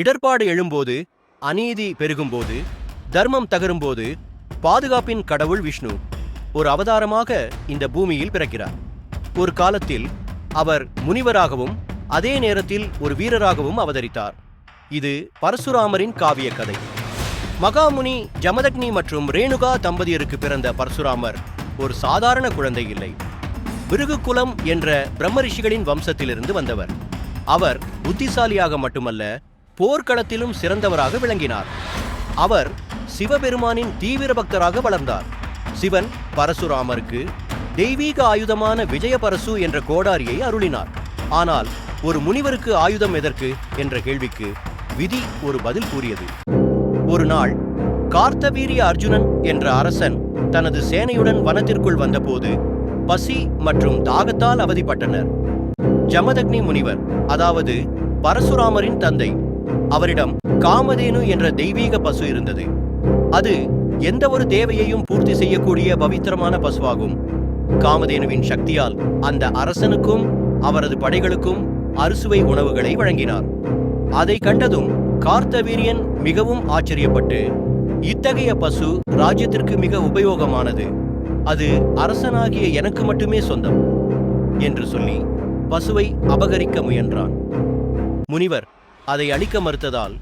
இடர்பாடு எழும்போது அநீதி பெருகும்போது தர்மம் தகரும்போது பாதுகாப்பின் கடவுள் விஷ்ணு ஒரு அவதாரமாக இந்த பூமியில் பிறக்கிறார். ஒரு காலத்தில் அவர் முனிவராகவும் அதே நேரத்தில் ஒரு வீரராகவும் அவதரித்தார். இது பரசுராமரின் காவிய கதை. மகாமுனி ஜமதக்னி மற்றும் ரேணுகா தம்பதியருக்கு பிறந்த பரசுராமர் ஒரு சாதாரண குழந்தை இல்லை. பிருகுகுலம் என்ற பிரம்மரிஷிகளின் வம்சத்திலிருந்து வந்தவர். அவர் புத்திசாலியாக மட்டுமல்ல போர்க்களத்திலும் சிறந்தவராக விளங்கினார். அவர் சிவபெருமானின் தீவிர பக்தராக வளர்ந்தார். சிவன் பரசுராமருக்கு தெய்வீக ஆயுதமான விஜயபரசு என்ற கோடாரியை அருளினார். ஆனால் ஒரு முனிவருக்கு ஆயுதம் எதற்கு என்ற கேள்விக்கு விதி ஒரு பதில் கூறியது. ஒரு நாள் கார்த்தவீரிய அர்ஜுனன் என்ற அரசன் தனது சேனையுடன் வனத்திற்குள் வந்தபோது பசி மற்றும் தாகத்தால் அவதிப்பட்டனர். ஜமதக்னி முனிவர் அதாவது பரசுராமரின் தந்தை அவரிடம் காமதேனு என்ற தெய்வீக பசு இருந்தது. அது எந்த ஒரு தேவையையும் பூர்த்தி செய்யக்கூடிய பவித்திரமான பசுவாகும். காமதேனுவின் சக்தியால் அந்த அரசனுக்கும் அவரது படைகளுக்கும் அறுசுவை உணவுகளை வழங்கினார். அதை கண்டதும் கார்த்தவீரியன் மிகவும் ஆச்சரியப்பட்டு இத்தகைய பசு ராஜ்யத்திற்கு மிக உபயோகமானது. அது அரசனாகிய எனக்கு மட்டுமே சொந்தம் என்று சொல்லி பசுவை அபகரிக்க முயன்றான். முனிவர் அதை அளிக்க மறுத்ததால்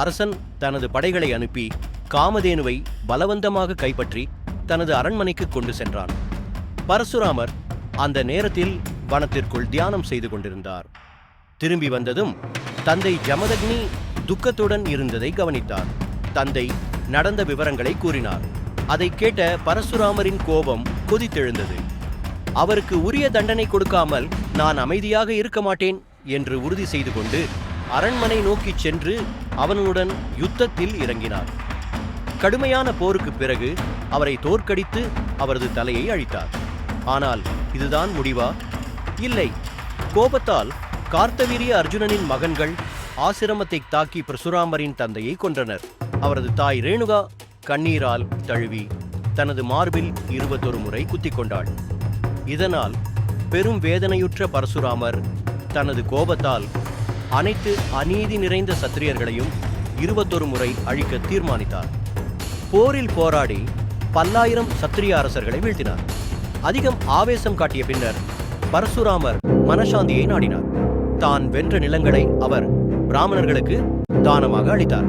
அரசன் தனது படைகளை அனுப்பி காமதேனுவை பலவந்தமாக கைப்பற்றி தனது அரண்மனைக்கு கொண்டு சென்றான். பரசுராமர் அந்த நேரத்தில் வனத்திற்குள் தியானம் செய்து கொண்டிருந்தார். திரும்பி வந்ததும் தந்தை ஜமதக்னி துக்கத்துடன் இருந்ததை கவனித்தார். தந்தை நடந்த விவரங்களை கூறினார். அதை கேட்ட பரசுராமரின் கோபம் கொதித்தெழுந்தது. அவருக்கு உரிய தண்டனை கொடுக்காமல் நான் அமைதியாக இருக்க மாட்டேன் என்று உறுதி செய்து கொண்டு அரண்மனை நோக்கிச் சென்று அவனுடன் யுத்தத்தில் இறங்கினார். கடுமையான போருக்கு பிறகு அவரை தோற்கடித்து அவரது தலையை அழித்தார். ஆனால் இதுதான் முடிவா? இல்லை. கோபத்தால் கார்த்தவீரிய அர்ஜுனனின் மகன்கள் ஆசிரமத்தை தாக்கி பிரசுராமரின் தந்தையை கொன்றனர். அவரது தாய் ரேணுகா கண்ணீரால் தழுவி தனது மார்பில் இருபத்தொரு முறை குத்திக் கொண்டாள். இதனால் பெரும் வேதனையுற்ற பரசுராமர் தனது கோபத்தால் அனைத்து அநீதி நிறைந்த சத்திரியர்களையும் இருபத்தொரு முறை அழிக்க தீர்மானித்தார். போரில் போராடி பல்லாயிரம் சத்திரிய அரசர்களை வீழ்த்தினார். அதிகம் ஆவேசம் காட்டிய பின்னர் பரசுராமர் மனசாந்தியை நாடினார். தான் வென்ற நிலங்களை அவர் பிராமணர்களுக்கு தானமாக அளித்தார்.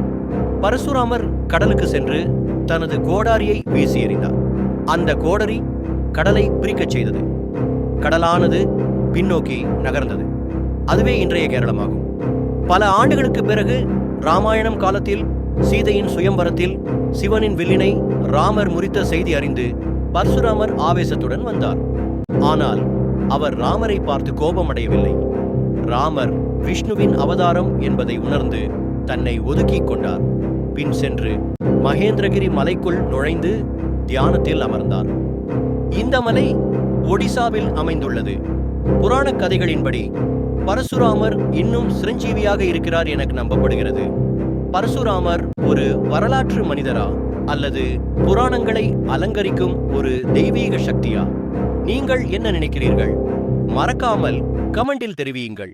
பரசுராமர் கடலுக்கு சென்று தனது கோடாரியை வீசி எறிந்தார். அந்த கோடரி கடலை பிரிக்கச் செய்தது. கடலானது பின்னோக்கி நகர்ந்தது. அதுவே இன்றைய கேரளமாகும். பல ஆண்டுகளுக்கு பிறகு ராமாயணம் காலத்தில் சீதையின் சுயம்பரத்தில் சிவனின் வில்லினை ராமர் முறித்த செய்தி அறிந்து பரசுராமர் ஆவேசத்துடன் வந்தார். ஆனால் அவர் ராமரை பார்த்து கோபமடையவில்லை. ராமர் விஷ்ணுவின் அவதாரம் என்பதை உணர்ந்து தன்னை ஒதுக்கிக் கொண்டார். பின் சென்று மகேந்திரகிரி மலைக்குள் நுழைந்து தியானத்தில் அமர்ந்தார். இந்த மலை ஒடிசாவில் அமைந்துள்ளது. புராணக் கதைகளின்படி பரசுராமர் இன்னும் சிரஞ்சீவியாக இருக்கிறார் எனக்கு நம்பப்படுகிறது. பரசுராமர் ஒரு வரலாற்று மனிதரா அல்லது புராணங்களை அலங்கரிக்கும் ஒரு தெய்வீக சக்தியா? நீங்கள் என்ன நினைக்கிறீர்கள்? மறக்காமல் கமெண்டில் தெரிவியுங்கள்.